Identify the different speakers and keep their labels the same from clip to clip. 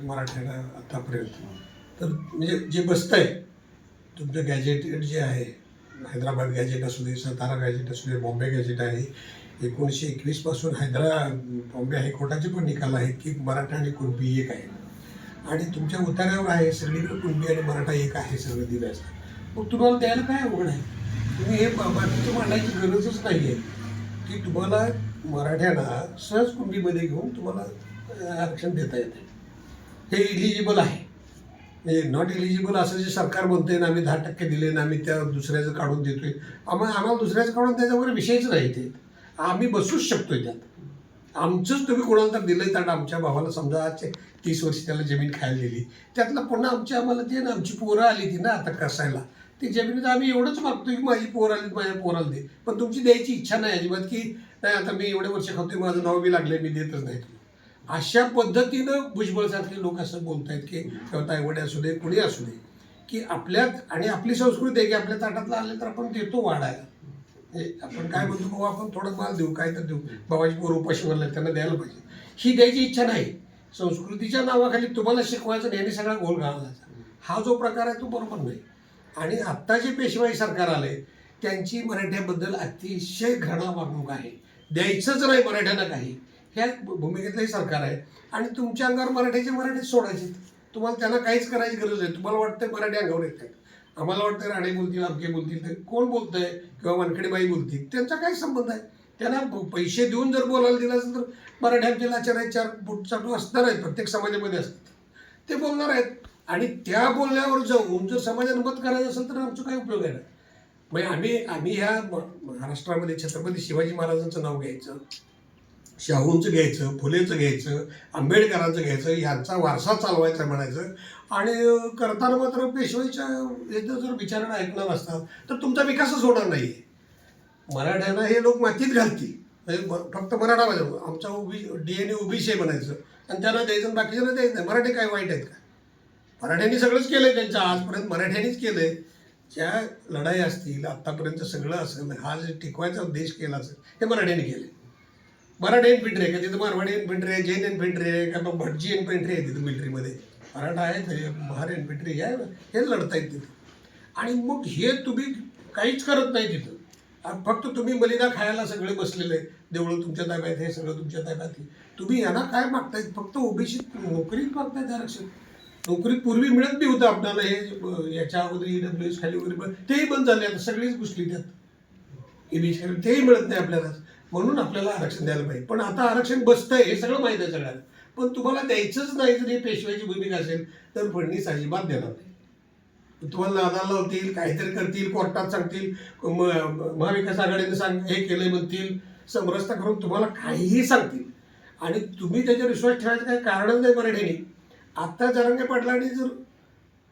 Speaker 1: मराठ्याला आतापर्यंत. तर म्हणजे जे बसतंय तुमचं गॅजेटेड जे आहे हैदराबाद गॅजेट असू दे सातारा गॅजेट असू दे बॉम्बे गॅजेट आहे एकोणीसशे एकवीसपासून हैदरा बॉम्बे हायकोर्टाचे पण निकाल आहेत की मराठा आणि कुणबी एक आहे. आणि तुमच्या उतार्यावर आहे सगळीकडे कुणबी आणि मराठा एक आहे सगळं दिव्याचं. मग तुम्हाला द्यायला काय अवघड आहे? तुम्ही हे बाकीचं मांडायची गरजच नाही आहे की तुम्हाला मराठ्यांना सहज कुणबीमध्ये घेऊन तुम्हाला आरक्षण देता येते हे इलिजिबल आहे. हे नॉट इलिजिबल असं जे सरकार बोलते ना आम्ही दहा टक्के दिले ना आम्ही त्या दुसऱ्याचं काढून देतोय. आम्हाला आम्हाला दुसऱ्याचं काढून त्याच्यावर विषयच नाही ते. आम्ही बसूच शकतोय त्यात. आमचंच तुम्ही कोणाला तर दिलं तर आमच्या भावाला समजा आज तीस वर्ष त्याला जमीन खायला दिली. त्यातलं पुन्हा आमची आम्हाला ते ना आमची पोरं आली ती ना आता कसायला. ती जमिनीत आम्ही एवढंच मागतो की माझी पोर आली माझ्या पोराला दे. पण तुमची द्यायची इच्छा नाही अजिबात की नाही आता मी एवढे वर्ष खातोय माझं नाव बी लागलं मी देतच नाही अशा पद्धतीनं भुजबळसारखे लोक असं बोलत आहेत की किंवा तायवडे असू दे कुणी असू दे की आपल्यात आणि आपली संस्कृती आहे की आपल्या ताटातलं आले तर आपण देतो वाढायला. आपण काय म्हणतो बाबा आपण थोडं माल देऊ काय तर देऊ. बाबाची पोर उपाशी म्हणलं त्यांना द्यायला पाहिजे. ही द्यायची इच्छा नाही. संस्कृतीच्या नावाखाली तुम्हाला शिकवायचं नाही आणि सगळा गोल घालायचा हा जो प्रकार आहे तो बरोबर नाही. आणि आत्ता जे पेशवाई सरकार आले त्यांची मराठ्याबद्दल अतिशय घृणा वागणूक आहे. द्यायचंच नाही मराठ्यांना काही. ह्या भूमिकेतलंही सरकार आहे. आणि तुमच्या अंगावर मराठीचे मराठीच सोडायचे. तुम्हाला त्यांना काहीच करायची गरज नाही. तुम्हाला वाटतं मराठी अंगावर येत आहेत. आम्हाला वाटतं राणे बोलतील अमके बोलतील तर कोण बोलतंय? किंवा वानखेडेबाई बोलतील. त्यांचा काय संबंध आहे त्यांना पैसे देऊन जर बोलायला दिलं असेल तर मराठ्यांचे लाचार आहेत चार फूट चाटू असणार आहेत प्रत्येक समाजामध्ये असतात. ते बोलणार आहेत. आणि त्या बोलण्यावर जाऊन जर समाजानं मत करायचं असेल तर आमचा काही उपयोग आहे. ना म्हणजे आम्ही आम्ही ह्या महाराष्ट्रामध्ये छत्रपती शिवाजी महाराजांचं नाव घ्यायचं. शाहूंचं घ्यायचं फुलेचं घ्यायचं आंबेडकरांचं घ्यायचं यांचा वारसा चालवायचा म्हणायचं. आणि करताना मात्र पेशवाईच्या याचं जर विचारणा ऐकणार असतात तर तुमचा विकासच होणार नाही मराठ्यांना हे लोक मातीत घालतील. म्हणजे फक्त मराठा माझ्या आमचा उभी डी एन ए ओबीसी आहे म्हणायचं. आणि त्यांना द्यायचं बाकीच्यांना द्यायचं नाही. मराठी काय वाईट आहेत का? मराठ्यांनी सगळंच केलं आहे त्यांच्या आजपर्यंत. मराठ्यांनीच आहे ज्या लढाई असतील आत्तापर्यंत सगळं असेल हा जे टिकवायचा देश केला असेल हे मराठ्यांनी केले मराठी इन्फेंट्री आहे का? तिथं मारवाडी इन्फेंट्री आहे जैन इन्फेंट्री आहे का मग भटजी इन्फेंट्री आहे तिथं मिलिटरीमध्ये. मराठा आहे तरी महार इन्फेंट्री आहे हेच लढतायत तिथं. आणि मग हे तुम्ही काहीच करत नाही तिथं. फक्त तुम्ही बलिदा खायला सगळे बसलेले देवळं तुमच्या ताब्यात हे सगळं तुमच्या ताब्यात आहे. तुम्ही यांना काय मागतायत? फक्त ओबीसी नोकरीत मागतायत आरक्षण. नोकरी पूर्वी मिळत नाही होतं आपल्याला हे याच्या अगोदर ईडब्ल्यू एस खाली वगैरे पण तेही बंद झाले. आता सगळीच घुसली त्यात. ईबीसी खाली तेही मिळत नाही आपल्याला. म्हणून आपल्याला आरक्षण द्यायला पाहिजे. पण आता आरक्षण बसतंय हे सगळं माहीत आहे सगळ्यांना. पण तुम्हाला द्यायचंच नाही जर पेशव्याची भूमिका असेल तर फडणीस अजिबात देणार नाही. तुम्हाला नादाला लावतील काहीतरी करतील कोर्टात सांगतील महाविकास आघाडीने सांग हे केलंय म्हणतील समरसता करून तुम्हाला काहीही सांगतील. आणि तुम्ही त्याच्यावर विश्वास ठेवायचं काही कारणच नाही मराठीने. आत्ता जरांगे पाटलांनी जर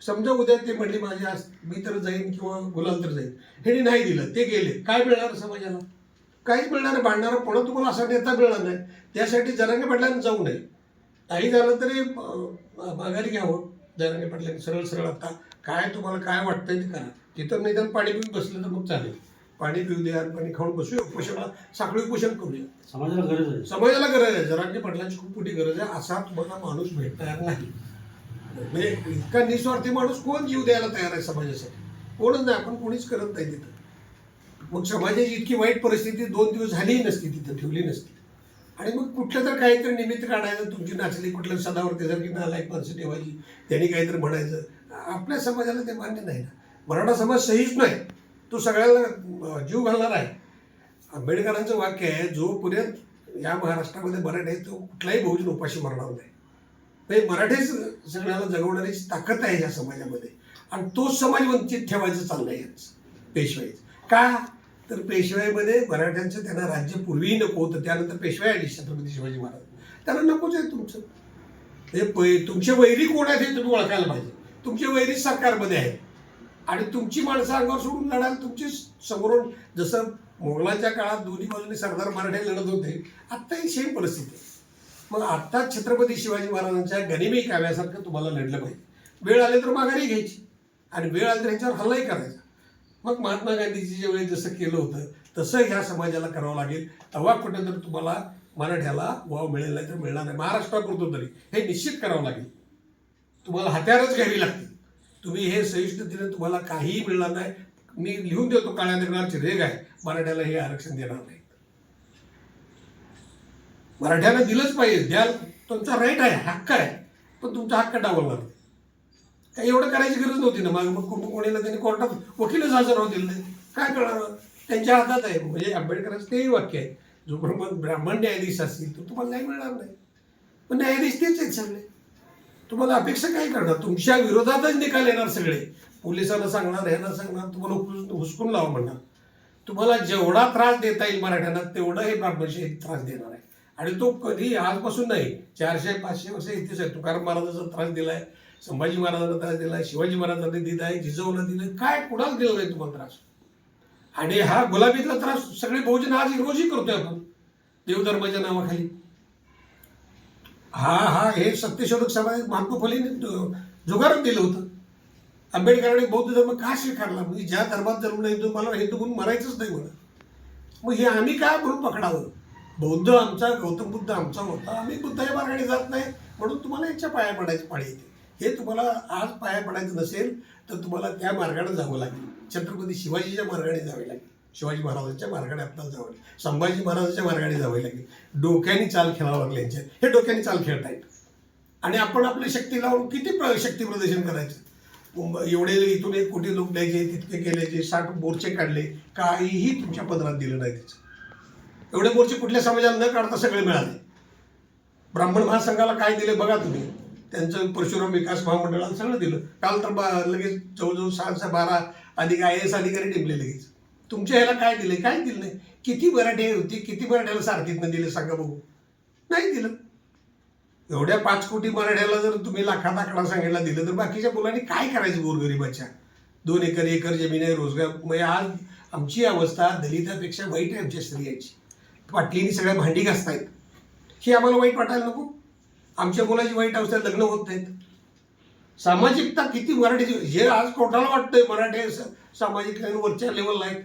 Speaker 1: समजा उद्या ते म्हणले माझे मी तर जाईन किंवा गुलाल तर जाईन. हे नाही दिलं ते गेले. काय मिळणार समाजाला? काहीच मिळणार भांडणारा पुन्हा तुम्हाला असा नेता मिळणार नाही. त्यासाठी जरांगे पाटलांनी जाऊ नये. काही झालं तरी माघारी घ्यावं. जरांगे पाटलांनी सरळ सरळ आता काय तुम्हाला काय वाटतंय ते करा. तिथं निदान पाणी पिऊन बसलं तर मग चालेल. पाणी पिऊ द्या पाणी खाऊन बसूया उपोषणाला साखळी उपोषण करूया.
Speaker 2: समाजाला गरज आहे.
Speaker 1: समाजाला गरज आहे. जरांगे पाटलांची खूप मोठी गरज आहे. असा तुम्हाला माणूस भेटणार नाही. म्हणजे इतका निस्वार्थी माणूस कोण जीव द्यायला तयार आहे समाजासाठी? कोणच नाही. आपण कोणीच करत नाही तिथं. मग समाजाची इतकी वाईट परिस्थिती दोन दिवस झालीही नसती तिथं ठेवली नसती. आणि मग कुठलं तर काहीतरी निमित्त काढायचं तुमची नाचली कुठल्या सदावर जर की नालायक माणसं ठेवायची त्यांनी काहीतरी म्हणायचं. आपल्या समाजाला ते मान्य नाही ना. मराठा समाज सहीच नाही. तो सगळ्याला जीव घालणार आहे. आंबेडकरांचं वाक्य आहे जोपर्यंत या महाराष्ट्रामध्ये मराठी आहे तो कुठलाही बहुजन उपाशी मरणार नाही. म्हणजे मराठीच सगळ्याला जगवणारी ताकद आहे या समाजामध्ये. आणि तोच समाज वंचित ठेवायचं चाललंय यांचं पेशवाईचं. का? तर पेशवाईमध्ये मराठ्यांचं त्यांना राज्य पूर्वीही नको होतं. त्यानंतर पेशवाई आली छत्रपती शिवाजी महाराज. त्यांना नकोच आहे तुमचं. हे पै तुमचे वैरी कोण आहेत हे तुम्ही ओळखायला पाहिजे. तुमचे वैरी सरकारमध्ये आहेत. आणि तुमची माणसं अंगावर सोडून लढाल तुमची समोरून जसं मोगलांच्या काळात दोन्ही बाजूने सरदार मराठे लढत होते आत्ताही सेम परिस्थिती आहे. मग आत्ताच छत्रपती शिवाजी महाराजांच्या गनिमी काव्यासारखं तुम्हाला लढलं पाहिजे. वेळ आली तर माघारी घ्यायची. आणि वेळ आली तर ह्याच्यावर हल्लाही करायचा. मग महात्मा गांधीजीच्या वेळी जसं केलं होतं तसं ह्या समाजाला करावं लागेल. तेव्हा कुठे तर तुम्हाला मराठ्याला वाव मिळेल नाही तर मिळणार नाही. महाराष्ट्रापुरतं तरी. हे निश्चित करावं लागेल. तुम्हाला हत्यारच घ्यावी लागतील. तुम्ही हे सहिष्णुतेने तुम्हाला काहीही मिळणार नाही. मी लिहून देतो काळ्या दगडाची रेग आहे. मराठ्याला हे आरक्षण देणार नाही. मराठ्याला दिलंच पाहिजे. द्याल तुमचा राईट आहे हक्क आहे. पण तुमचा हक्क डावलणार काही एवढं करायची गरज नव्हती ना. मग मग कुठं कोणीला त्यांनी कोर्टात वकीलच हजर होतील दिले काय कळणार त्यांच्या हातात आहे. म्हणजे आंबेडकरांचं तेही वाक्य आहे. जो ब्राह्मण ब्राह्मण न्यायाधीश असतील तो तुम्हाला नाही मिळणार नाही. पण न्यायाधीश तेच आहेत सगळे. तुम्हाला अपेक्षा काय करणार? तुमच्या विरोधातच निकाल येणार सगळे. पोलिसांना सांगणार ह्यांना सांगणार तुम्हाला हुसकून लावा म्हणणार तुम्हाला जेवढा त्रास देता येईल मराठ्यांना तेवढा हे ब्राह्मणशी त्रास देणार आहे. आणि तो कधी आजपासून नाही. चारशे पाचशे वर्ष इथेच आहे तुकाराम महाराजांचा त्रास दिलाय. संभाजी महाराजांना त्रास दिलाय शिवाजी महाराजांनी दिला आहे जिजाऊला दिलं. काय कुणाला दिला नाही तुम्हाला त्रास? आणि हा गुलाबीतला त्रास सगळे बहुजन आज रोजही करतोय आपण. देवधर्माच्या नावाखाली. हा हा हे सत्यशोधक समाज महात्मा फुलेने जुगारच दिलं होतं. आंबेडकरांनी बौद्ध धर्म का स्वीकारला? म्हणजे ज्या धर्मात जन्म नाही तो मला हिंदू म्हणून मरायचंच नाही म्हणा. मग हे आम्ही काय म्हणून पकडावं? बौद्ध आमचा गौतम बुद्ध आमचा होता. आम्ही बुद्धाच्या मार्गाने जात नाही म्हणून तुम्हाला याच्या पाया पडायची पाळी येते. हे तुम्हाला आज पाया पडायचं नसेल तर तुम्हाला त्या मार्गाने जावं लागेल. छत्रपती शिवाजीच्या मार्गाने जावे लागेल. शिवाजी महाराजांच्या मार्गाने आपल्याला जावं लागेल. संभाजी महाराजांच्या मार्गाने जावे लागेल. डोक्याने चाल खेळावं लागले यांच्या. हे डोक्याने चाल खेळतायत. आणि आपण आपली शक्ती लावून किती प्र शक्ती प्रदर्शन करायचं? मुंबई एवढे इथून एक कोटी लोक द्यायचे तितके केल्याचे साठ मोर्चे काढले. काहीही तुमच्या पदरात दिलं नाही त्याचं. एवढे मोर्चे कुठल्या समाजाला न काढता सगळे मिळाले. ब्राह्मण महासंघाला काय दिले बघा तुम्ही. त्यांचं परशुराम विकास महामंडळाला सगळं दिलं. काल तर बा लगेच जवळजवळ सहा सहा बारा अधिक आय एस अधिकारी टिपले लगेच. तुमच्या ह्याला काय दिले काय दिलं नाही? किती मराठी होती? किती मराठ्याला सारथीतनं दिलं सांगा बघू. नाही दिलं. एवढ्या पाच कोटी मराठ्याला जर तुम्ही लाखात आकडा सांगायला दिलं तर बाकीच्या मुलांनी काय करायचं गोरगरिबाच्या? दोन एकर एकर जमीन आहे रोजगार म्हणजे आज आमची अवस्था दलितापेक्षा वाईट आहे आमच्या स्त्रियांची. पाटलीनी सगळ्या भांडी घासतायत. ही आम्हाला वाईट वाटायला नको. आमच्या मुलाची वाईट अवस्था लग्न होत नाहीत. सामाजिकता किती मराठीची हे आज कोटाला वाटतंय मराठी सामाजिक वरच्या लेवलला आहेत.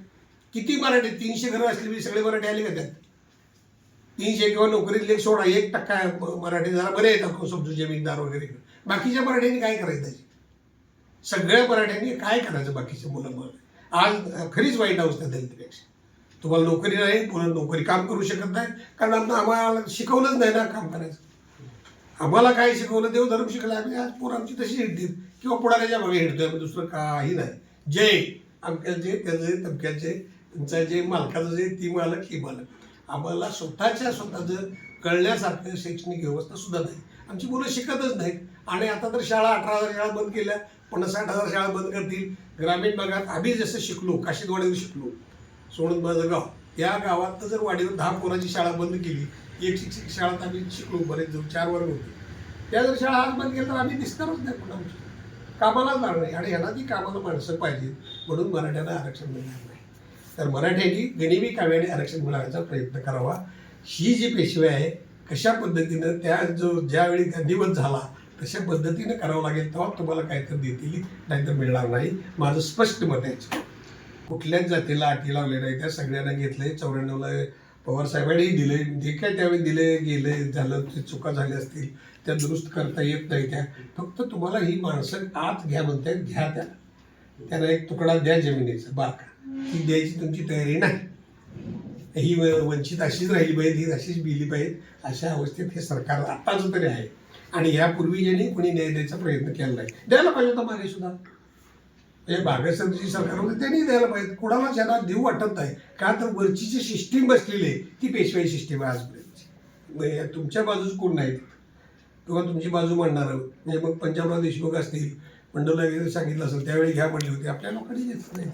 Speaker 1: किती मराठी? तीनशे घरं असली सगळे मराठी आले का त्यात? तीनशे किंवा नोकरीतले सोडा एक टक्का मराठी जरा बरे आहेत आपण समजू जमीनदार वगैरे. बाकीच्या मराठ्यांनी काय करायचं त्याची? सगळ्या मराठ्यांनी काय करायचं बाकीच्या मुलांमध्ये आज खरीच वाईट अवस्था दलितपेक्षा तुम्हाला नोकरी नाही मुलं नोकरी काम करू शकत नाही कारण आम्हाला आम्हाला शिकवलंच नाही ना काम करायचं. आम्हाला काय शिकवलं? देवधर्म शिकला. आम्ही आज पोरं आमची तशी हिंडतील. किंवा पुढाऱ्याच्या मागे हिंडतोय. आम्ही दुसरं काही नाही. जय अमक्याचे त्याचे तमक्याचे त्यांचं जे मालकाचं जे ती मालक ही मालक. आम्हाला स्वतःच्या स्वतःचं कळण्यासारखं शैक्षणिक व्यवस्था सुद्धा नाही. आमची मुलं शिकतच नाहीत. आणि आता तर शाळा अठरा हजार शाळा बंद केल्या. पन्नासाठ हजार शाळा बंद करतील. ग्रामीण भागात आम्ही जसं शिकलो काशीदवाडीवर शिकलो सोडून माझं गाव. या गावात तर जर वाडीवर दहा पोराची शाळा बंद केली एक शिक्षक शाळेत आम्ही शिकलो बरेच जण चार वर्ग होते. त्या जर शाळा आज बंद केल्या तर आम्ही दिसणारच नाही पुन्हा कामालाच लागणार नाही. आणि ह्याला ती कामाला माणसं पाहिजेत म्हणून मराठ्यांना आरक्षण मिळणार नाही. तर मराठ्यांनी गणिमी काव्याने आरक्षण मिळवण्याचा प्रयत्न करावा. ही जी पेशवी आहे कशा पद्धतीनं त्या जो ज्यावेळी दिवस झाला तशा पद्धतीनं करावं लागेल तेव्हा तुम्हाला काहीतरी देतील नाहीतर मिळणार नाही. माझं स्पष्ट मत आहे. कुठल्याच जातीला अटी लावले नाही. त्या सगळ्यांना घेतलंय. चौऱ्याण्णवला पवार साहेबांनी दिले जे काय त्यावेळी दिले गेले झालं ते चुका झाल्या असतील त्या दुरुस्त करता येत नाही त्या. फक्त तुम्हाला ही माणसं आत घ्या म्हणतायत घ्या त्या. त्याला एक तुकडा द्या जमिनीचा बारका. ती द्यायची तुमची तयारी नाही. ही वंचित अशीच राहिली पाहिजे ही अशीच बिली पाहिजे अशा अवस्थेत हे सरकार आत्ताच तरी आहे. आणि यापूर्वी ज्यांनी कोणी न्याय द्यायचा प्रयत्न केला नाही. द्यायला पाहिजे होता मागे सुद्धा. हे बागेसरची सरकार होते त्यांनी द्यायला पाहिजे. कुणाला ज्यांना देऊ वाटत नाही का तर वरची जी सिस्टीम बसलेली आहे ती पेशवाई सिस्टीम आहे आजपर्यंत तुमच्या बाजूच कोण नाही किंवा तुमची बाजू मांडणार म्हणजे मग पंजाबराव देशमुख असतील मंडोला वगैरे सांगितलं असेल त्यावेळी घ्या म्हणली होती. आपल्या लोकांनी घेतलं नाही.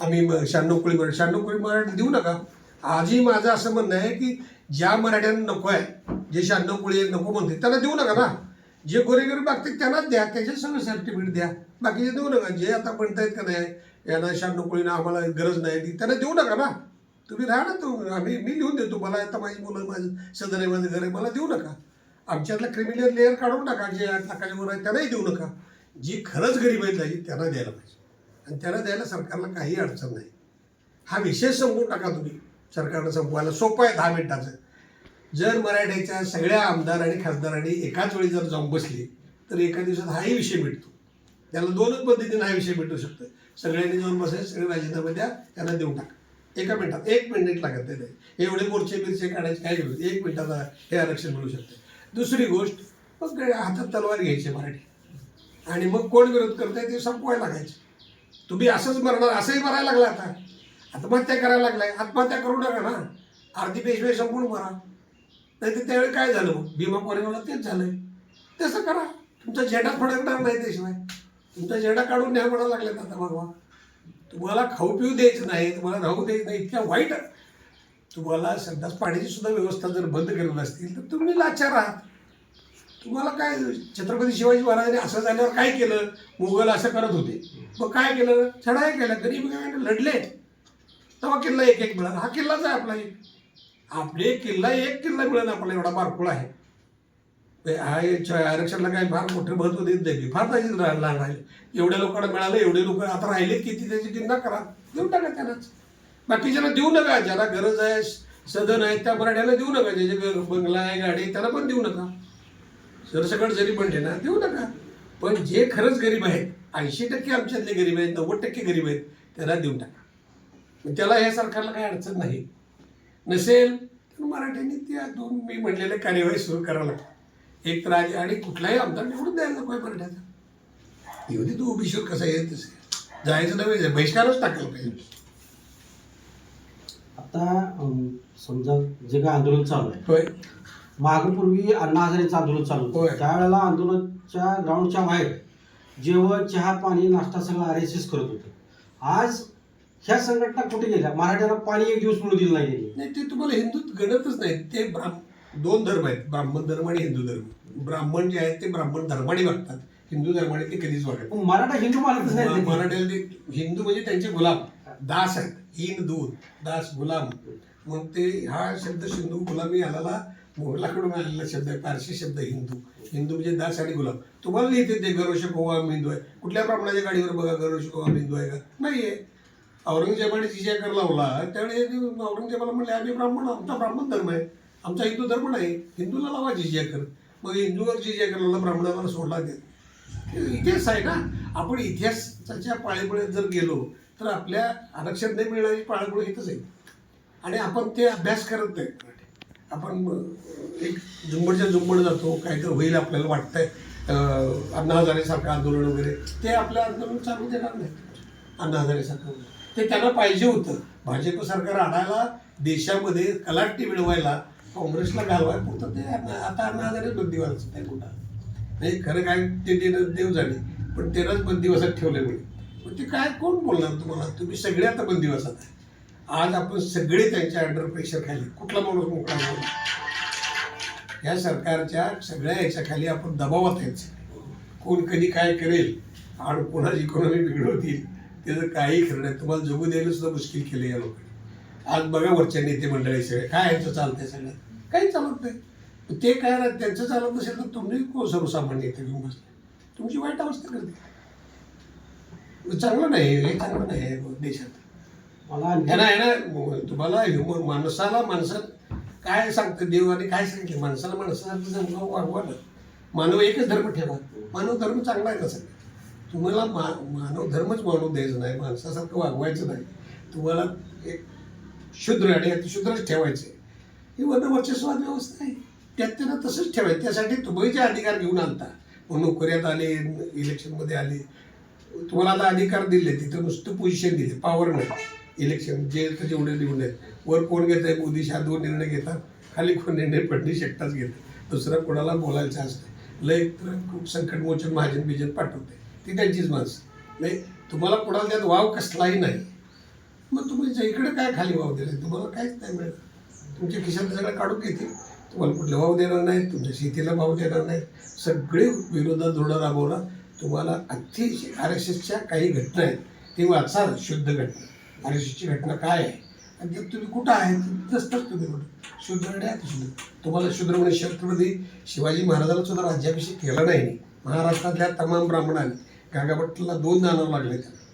Speaker 1: आम्ही शहाण्णव कोळी मराठी शहाण्णव कोळी मराठी देऊ नका. आजही माझं असं म्हणणं आहे की ज्या मराठ्यांना नको आहे जे शहाण्णव कोळी नको म्हणते त्यांना देऊ नका ना. जे गोरेगरीब मागतात त्यांनाच द्या त्याचे सगळं सर्टिफिकेट द्या. बाकीचे देऊ नका. जे आता म्हणतायत का नाही यांना शहाण्णव आम्हाला गरज नाही ती त्यांना देऊ नका ना. तुम्ही राहा ना तुम्ही आम्ही मी लिहून देतो. मला आता माझी मुलं माझं सदर आहे माझं घर आहे मला देऊ नका. आमच्यातला क्रिमिनल लेअर काढू नका जे आठ लाखाच्या वर आहे त्यांनाही देऊ नका. जी खरंच गरीब आहेत झाली त्यांना द्यायला पाहिजे. आणि त्यांना द्यायला सरकारला काही अडचण नाही. हा विषय संपवू टाका तुम्ही. सरकारनं संपवायला सोपं आहे दहा मिनिटाचं. जर मराठ्याच्या सगळ्या आमदार आणि खासदारांनी एकाच वेळी जर जाऊन बसली तर एका दिवसात हाही विषय मिळतो त्याला दोनच पद्धतीने हा विषय भेटू शकतो सगळ्यांनी जाऊन बसायचं सगळे राजीनामे द्या त्यांना देऊन टाका. एका मिनिटात एक मिनिट लागत नाही एवढे मोर्चे बिरचे काढायचे काय घेऊ? एक मिनिटात हे आरक्षण मिळू शकते दुसरी गोष्ट मग हातात तलवार घ्यायची मराठी. आणि मग कोण विरोध करताय ते संपवायला लागायचे. तुम्ही असंच मरणार असंही मरायला लागला आता. आत्महत्या करायला लागलाय. आत्महत्या करू नका ना. अर्धी पेशवे संपूर्ण मरा. नाही तर त्यावेळी काय झालं भीमा कोरेगावला तेच झालंय. तसं करा. तुमचा झेंडा फडकणार नाही त्याशिवाय तुमचा झेंडा काढून न्या म्हणायला लागलेत आता भगवा तुम्हाला खाऊ पिऊ द्यायचं नाही तुम्हाला राहू द्यायचं नाही इतक्या वाईट. तुम्हाला संडास पाण्याची सुद्धा व्यवस्था जर बंद करत असतील तर तुम्ही लाचार आहात. तुम्हाला काय छत्रपती शिवाजी महाराजांनी असं झाल्यावर काय केलं? मुघल असं करत होते. मग काय केलं? चढाई केलं. गरीब लढले. तेव्हा किल्ला एक एक मिळाला. हा किल्लाच आहे आपला एक. आपले किल्ला एक किल्ला मिळेल आपला एवढा बारकुळा आहे. ते आरक्षणाला काय फार मोठं महत्त्व देत नाही. फार त्याची लहान राहिले एवढ्या लोकांना मिळालं एवढे लोक आता राहिले किती त्याची चिंता करा. देऊन टाका त्यांनाच. बाकीच्यांना देऊ नका ज्याला गरज आहे सदन आहे त्या मराठ्याला देऊ नका. ज्याचे घर बंगला आहे गाडी आहे त्याला पण देऊ नका. सरसकट जरी म्हणले ना देऊ नका. पण जे खरंच गरीब आहेत ऐंशी टक्के आमच्यातले गरीब आहेत नव्वद टक्के गरीब आहेत त्यांना देऊ टाका. त्याला ह्या सरकारला काही अडचण नाही. नसेल? तर मराठ्यांनी त्या दोन मी म्हणलेल्या कार्यवाही सुरू करायला लागतात एक तर आधी आणि कुठलाही आमदार निवडून द्यायला नको आहे मराठ्याचा येऊ दे तू ओबीसीवर कसा येत तसे जायचं नव्हे बहिष्कारच टाकायला पाहिजे.
Speaker 2: आता समजा जे काय आंदोलन चालू आहे.
Speaker 1: होय.
Speaker 2: मागपूर्वी अण्णा हजारेचं आंदोलन चालू
Speaker 1: होय.
Speaker 2: होतं त्यावेळेला आंदोलनाच्या ग्राउंडच्या बाहेर जेवण चहा पाणी नाश्ता सगळं आर एस एस करत होते. आज ह्या संघटना कुठे गेल्या? मराठ्याला पाणी एक दिवस मिळू दिलं नाही.
Speaker 1: नाही ते तुम्हाला हिंदू गणतच नाही. ते ब्राह्म दोन धर्म आहेत. ब्राह्मण धर्म आणि हिंदू धर्म. ब्राह्मण जे आहेत ते ब्राह्मण धर्माने वागतात. हिंदू धर्माने ते कधीच वागत
Speaker 2: पण मराठा हिंदू मानतच नाही
Speaker 1: नाही. मराठ्याला ते हिंदू म्हणजे त्यांचे गुलाम. दास आहेत. हीन दूध दास गुलाम. मग ते हा शब्द सिंधू गुलामी आलेला मोगलाकडून आलेला शब्द आहे. पारशी शब्द आहे हिंदू. हिंदू म्हणजे दास आणि गुलाम. तुम्हाला लिहिते ते गरोशक ओवाम हिंदू आहे. कुठल्या ब्राह्मणाच्या गाडीवर बघा गरोशक ओवाम हिंदू आहे का? नाहीये. औरंगजेबाने जिजिया कर लावला त्यावेळी औरंगजेबाला म्हणले आम्ही ब्राह्मण आमचा ब्राह्मण धर्म आहे. आमचा हिंदू धर्म नाही. हिंदूला लावा जिजिया कर मग हिंदूवर जिजिया कर लावला ब्राह्मणाला सोडला देत इतिहास आहे ना. आपण इतिहासाच्या पाळीमुळे जर गेलो तर आपल्या आरक्षण नाही मिळणारी पाळीमुळे येतच आहे आणि आपण ते अभ्यास करत नाही. आपण एक झुंबडच्या झुंबड जातो काय तर होईल आपल्याला वाटतंय. अण्णा हजारेसारखं आंदोलन वगैरे. ते आपलं आंदोलन चालू देणार नाही अण्णा हजारेसारखं. ते त्यांना पाहिजे होतं. भाजप सरकार आणायला देशामध्ये कलाटी मिळवायला काँग्रेसला घालवाय पुरतं ते आता अण्णा हजारे बंदीवारच आहे कुठं. नाही खरं काय ते देणं देव झाले पण त्यांनाच बंदिवासात ठेवले म्हणे. मग ते काय कोण बोलणार तुम्हाला? तुम्ही सगळे आता बंदिवासात आहे. आज आपण सगळे त्यांच्या अंडर प्रेशर खाली. कुठला माणूस मोकळा नाही. या सरकारच्या सगळ्या याच्या खाली आपण दबावात यायचं कोण कधी काय करेल आणि कोणाची इकॉनॉमी बिघडवतील त्याचं काही खरं नाही तुम्हाला जगू द्यायला सुद्धा मुश्किल केलं या लोकांनी. आज बघा वरच्या नेते मंडळी सगळे काय यांचं चालतंय सगळं? काही चालत नाही ते काय ना त्यांचं चालत नसेल तर तुम्ही सर्वसामान्य येते घेऊन बसले. तुमची वाईट अवस्था करते. चांगलं नाही हे चांगलं नाही देशात.
Speaker 2: मला
Speaker 1: ह्याला ह्याला तुम्हाला ह्युमन माणसाला माणसात काय सांगतं देवाने काय सांगितलं? माणसाला माणसासारखं जमलं वागवा ना मानव एकच धर्म ठेवा. मानव धर्म चांगला आहे कसं तुम्हाला मा मानव धर्मच मानव द्यायचं नाही माणसासारखं वागवायचं नाही. तुम्हाला एक शुद्र आणि अतिशुद्रच ठेवायचं ही वर्णवर्चस्वाद व्यवस्था आहे. त्यात त्यांना तसंच ठेवायचं. त्यासाठी तुम्ही जे अधिकार घेऊन आणता मग नोकऱ्यात आले इलेक्शनमध्ये आले तुम्हाला आता अधिकार दिले तिथं नुसतं पोझिशन दिले पॉवर नाही. इलेक्शन जे तर जेवढे निवडून आहेत. वर कोण घेत आहे मोदी शहा दोन निर्णय घेतात. खाली कोण निर्णय फडणवीस एकटाच घेतात. दुसरा कोणाला बोलायला चान्स नाही लय तर खूप संकटमोचन महाजन बिजन पाठवते ती त्यांचीच माणसं. नाही तुम्हाला कुणाला त्यात वाव कसलाही नाही. मग तुम्ही जे इकडे काय खाली वाव दिले तुम्हाला काहीच नाही मिळत. तुमच्या खिशात सगळं काढून घेतील. तुम्हाला कुठला भाव देणार नाहीत तुमच्या शेतीला भाव देणार नाहीत सगळे विरोधात धोरणं राबवणार तुम्हाला अतिशय आर एस एसच्या काही घटना आहेत. ते वाचाल शुद्ध घटना. आर एस एसची घटना काय आहे? आणि ते तुम्ही कुठं आहे नसतात तुम्ही कुठं? शुद्ध शुद्ध तुम्हाला शुद्र म्हणजे छत्रपती शिवाजी महाराजाला सुद्धा राज्याभिषेक केला नाही. महाराष्ट्रातल्या तमाम ब्राह्मणांनी. गागाभट्टला दोन जाणं लागले त्याला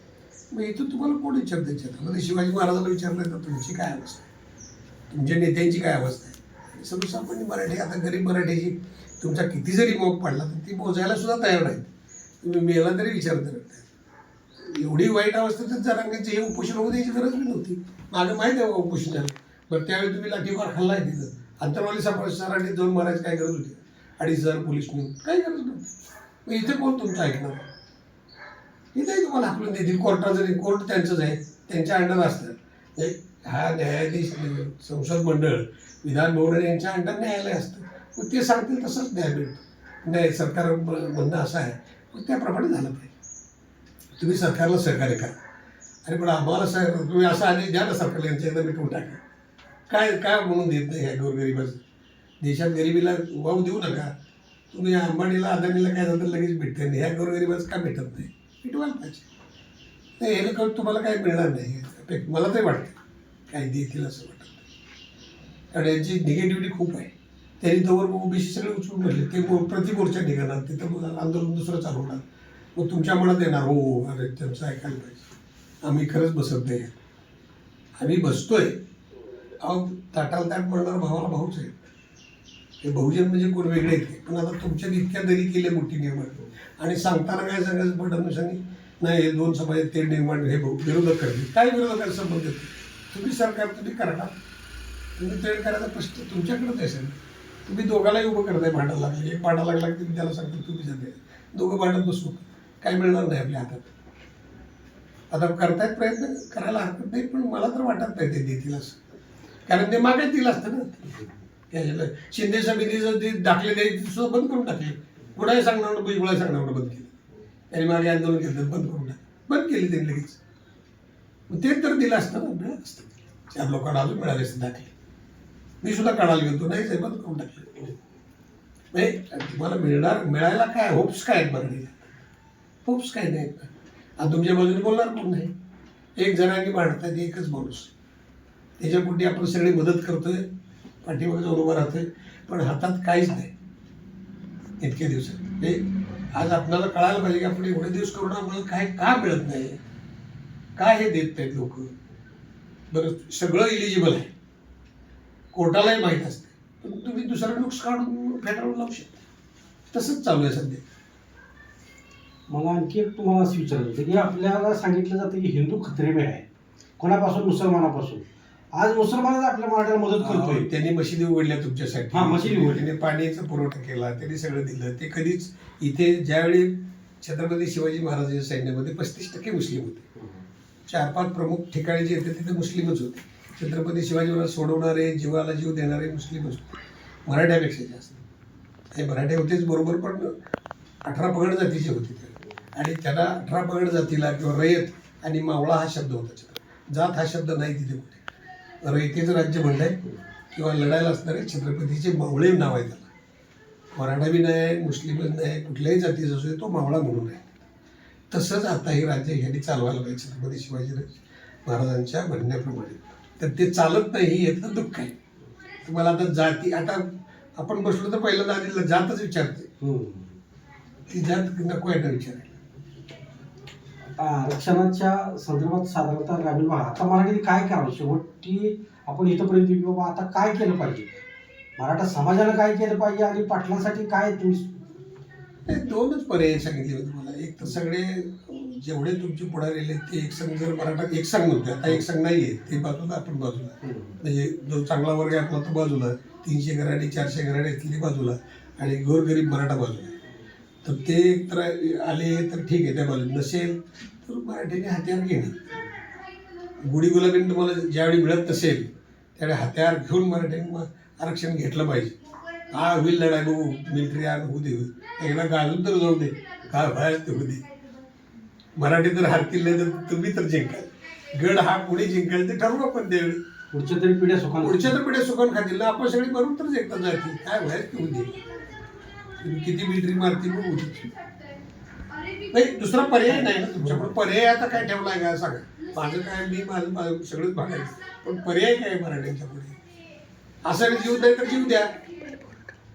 Speaker 1: मग इथं तुम्हाला कोण विचारता विचारलं म्हणजे शिवाजी महाराजांना विचारलं तर तुमची काय अवस्था आहे? तुमच्या नेत्यांची काय अवस्था आहे? सर्वसामान्य मराठी आता गरीब मराठीची तुमचा किती जरी मोग पडला तर ती मोजायला सुद्धा तयार नाहीत. तुम्ही मेला तरी विचार एवढी वाईट अवस्था तर जरांगाची हे उपोषण होऊ द्यायची गरज बी नव्हती. मागं माहीत आहे उपोषण झालं. बरं त्यावेळी तुम्ही लाठीमार खाल्लाय तिथं. अंतरवाली सरांनी दोन मारायची काय गरज होती? अडीच हजार पोलीस काही गरज नव्हती. मग इथे कोण तुमचं ऐकणार? इथे तुम्हाला हाकलून देतील. कोर्टात जरी कोर्ट त्यांचंच आहे. त्यांच्या अंडर असतं. म्हणजे हा न्यायाधीश संसद मंडळ विधान भवन यांच्या अंडर न्यायालय असतं. मग ते सांगतील तसंच न्याय मिळतो. नाही सरकार म्हणणं असं आहे. मग त्याप्रमाणे झालं पाहिजे. तुम्ही सरकारला सहकार्य करा. अरे पण आम्हाला सह तुम्ही असं आधी द्या ना सरकारला. यांच्या एकदा मिटवून टाका. काय काय म्हणून देत नाही ह्या गोरगरिबाचं? देशात गरिबीला वाव देऊ नका. तुम्ही अंबानीला अदानीला काय झालं लगेच भेटते नाही ह्या गोरगरिबाचं का भेटत नाही? मिटवायला पाहिजे नाही हे करून तुम्हाला काही मिळणार नाही. मला ते वाटतं. काही देतील असं वाटत. कारण यांची निगेटिव्हिटी खूप आहे. त्यांनी तोवर ओबीसी सगळे उचलून बसले ते प्रतिमोर्चा निघणार तिथं मग आंदोलन दुसरं चालवणार मग तुमच्या मनात येणार हो अरे त्यांचं ऐकायला पाहिजे. आम्ही खरंच बसत नाही. आम्ही बसतोय. अहो ताटाला ताट म्हणणार भावाला भाऊच आहे. हे बहुजन म्हणजे कोण वेगळे आहेत? पण आता तुमच्यात इतक्या दरी केल्या मोठी निर्माण. आणि सांगताना काय सांगायचं फडणवीसांनी नाही हे दोन सभा ते निर्माण हे भाऊ विरोधक करतील. काय विरोधकाला संबंध तुम्ही सरकार तुम्ही करणार तुम्ही ट्रेड करायचा प्रश्न तुमच्याकडेच आहे सर तुम्ही दोघालाही उभं करताय भांडायला लागले. एक भांडा लागला की तुम्ही त्याला सांगता तुम्ही जाते. दोघं भांडत बसू. काय मिळणार नाही आपल्या हातात. आता करतायत प्रयत्न करायला हरकत नाही पण मला तर वाटत नाही ते देतील असं. कारण ते मागे दिलं असतं ना. शिंदे समितीचं ते दाखले द्यायचे सुद्धा बंद करून टाकले. कुणाही सांगणार भुजबळाही सांगणार बंद केलं. त्यांनी मागे आंदोलन केलं बंद करून टाकलं. बंद केली त्यांनी लगेच. मग ते तर दिलं असतं ना असतं. त्या लोकांना अजून मिळाले असते दाखले. मी सुद्धा काढायला गेलो नाही साहेब बंद करून टाकले. म्हणजे नाही तुम्हाला मिळणार मिळायला काय? होप्स काय आहेत मराठीला होप्स काय नाहीत ना आता तुमच्या बाजूने बोलणार कोण नाही? एक जणांनी मांडतात एकच माणूस. त्याच्यापुढे आपण सगळी मदत करतोय. पाठीवर जाऊन उभं राहतोय पण हातात काहीच नाही. इतके दिवसात हे आज आपल्याला कळायला पाहिजे की आपण एवढे दिवस करून आपल्याला काय का मिळत नाही? काय हे देत नाहीत लोक? बरं सगळं इलिजिबल आहे. कोर्टालाही माहीत असते. पण तुम्ही दुसरा नुक्स काढून फेटाळून लावू शकता. तसंच चालू आहे सध्या.
Speaker 2: मला आणखी एक तुम्हाला असं विचारायचं होतं की आपल्याला सांगितलं जातं की हिंदू खत्रेमे आहे कोणापासून? मुसलमानापासून. आज मुसलमानच आपल्या मराठ्याला मदत करतोय.
Speaker 1: त्यांनी मशिदी उघडल्या तुमच्यासाठी.
Speaker 2: हा, मशिदी उघडल्या.
Speaker 1: त्यांनी पाण्याचा पुरवठा केला त्यांनी सगळं दिलं. ते कधीच इथे ज्यावेळी छत्रपती शिवाजी महाराजांच्या सैन्यामध्ये पस्तीस टक्के मुस्लिम होते. चार पाच प्रमुख ठिकाणी जे होते तिथे मुस्लिमच होते. छत्रपती शिवाजी महाराज सोडवणारे जीवाला जीव देणारे मुस्लिमच होते. मराठ्यापेक्षा जास्त. हे मराठे होतेच बरोबर पण अठरा पगड जातीचे होते ते. आणि त्यांना अठरा पगड जातीला किंवा रयत आणि मावळा हा शब्द होता. जात हा शब्द नाही तिथे कुठे. रयतेचं राज्य म्हणलंय किंवा लढायला असणारे छत्रपतीचे मावळे नाव आहे त्याला. मराठा बी नाही मुस्लिमच नाही कुठल्याही जातीचा असू तो मावळा म्हणून आहे. तसंच आता हे राज्य ह्यांनी चालवायला पाहिजे छत्रपती शिवाजी महाराजांच्या म्हणण्याप्रमाणे. तर ते चालत नाही यातलं दुःख आहे. तुम्हाला आता जाती आता आपण बसलो तर पहिल्यांदा आधी जातच विचारते. ती जात नको आहे ना विचारायला.
Speaker 2: आरक्षणाच्या संदर्भात साधारणतः ग्रामीण भाग आता मराठीने काय करावं शेवटी आपण इथंपर्यंत की बाबा आता काय केलं पाहिजे? मराठा समाजानं काय केलं पाहिजे आणि पाटलांसाठी काय तुम्ही
Speaker 1: दोनच पर्याय सांगितले मी तुम्हाला एक तर सगळे जेवढे तुमचे आले ते एक संघ जर मराठा एक संघ नव्हते आता एक संघ नाही आहे ते बाजूला आपण बाजूला. म्हणजे जो चांगला वर्ग आहे आपला तो बाजूला. तीनशे घराणे चारशे घराणे असलेली बाजूला. आणि गोरगरीब मराठा बाजूला. तर ते एक तर आले तर ठीक आहे त्या बाजूला. नसेल तर मराठीने हत्यार घेणे. गुढी गुलाबीने तुम्हाला ज्यावेळी मिळत नसेल त्यावेळी हत्यार घेऊन मग आरक्षण घेतलं पाहिजे. हा होईल लढाई बघू मिलिटरी आग होऊ दे. एकदा गाजून तर जाऊ दे. काय व्हायला ते होऊ दे. मराठी तर हारतील नाही तर तुम्ही तर जिंकाल. गड हा पुढे जिंकाल ते ठरवू आपण त्यावेळी
Speaker 2: पुढच्या तरी पिढ्या सुखाने
Speaker 1: पुढच्या तर पिढ्या सुखान खातील. ना आपण सगळी मरून तर एकदा जातील. काय व्हायला ते होऊ दे. तुम्ही किती मिलिटरी मारतील बघू. नाही दुसरा पर्याय नाही ना तुमच्याकडे. पर्याय आता काय ठेवलाय का? सांगा. माझं काय मी माझं माझं सगळंच भागायचं पण पर्याय काय मराठ्यांच्या पुढे? असं जीव नाही तर जीव द्या.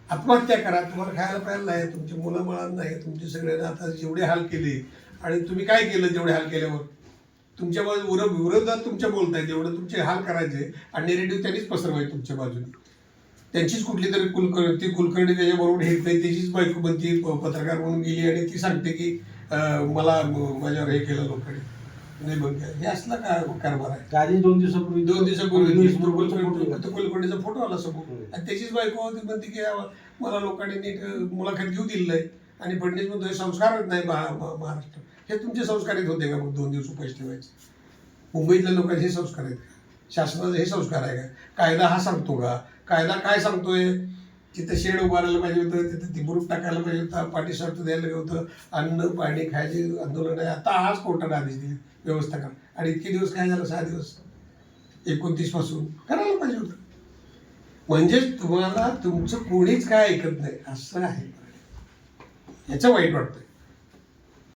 Speaker 1: आत्महत्या करा. तुम्हाला खायला प्यायला नाही तुमचे मुलं मुळात नाही तुमचे सगळे आता जेवढे हाल केले आणि तुम्ही काय केलं जेवढे हाल केल्यावर? तुमच्या बाजू उर विरोधात तुमच्या बोलताय जेवढं तुमचे हाल करायचे आणि नेरेटिव्ह त्यांनीच पसरवायचे तुमच्या बाजूने. त्यांचीच कुठली तरी कुलकर्णी ती कुलकर्णी त्याच्याबरोबर हे नाही त्याचीच बायको बनती प- पत्रकार म्हणून गेली आणि ती सांगते की मला माझ्यावर हे केलं लोकांनी. नाही बघ हे असला का कारभार आहे?
Speaker 2: आधी दोन दिवसापूर्वी?
Speaker 1: दोन दिवसापूर्वी तो कुलकर्णी. तो कुलकर्णीचा फोटो आला समोर.
Speaker 2: हम्म.
Speaker 1: आणि त्याचीच बायको होती म्हणते की मला लोकांनी नीट अं, मुलाखत घेऊ दिली नाही. आणि फडणवीस म्हणतो हे संस्कारच नाही महा- महा- महाराष्ट्र. हे तुमचे संस्कारित होते का मग दोन दिवस उपास ठेवायचे? मुंबईतल्या लोकांचे हे संस्कार आहेत का? शासनाचे हे संस्कार आहे का? कायदा हा सांगतो का? कायदा काय सांगतोय? तिथं शेड उभारायला पाहिजे होतं तिथं तिबुरूप टाकायला पाहिजे होतं पाठी द्यायला होतं अन्न पाणी खायचे आंदोलन आहे आता आज कोर्टाने आदेश दिले व्यवस्था करा. आणि इतके दिवस काय झालं? सहा दिवस. एकोणतीसपासून करायला पाहिजे होतं. म्हणजेच तुम्हाला तुमचं कोणीच काय ऐकत नाही. असं आहे. याचं वाईट वाटतं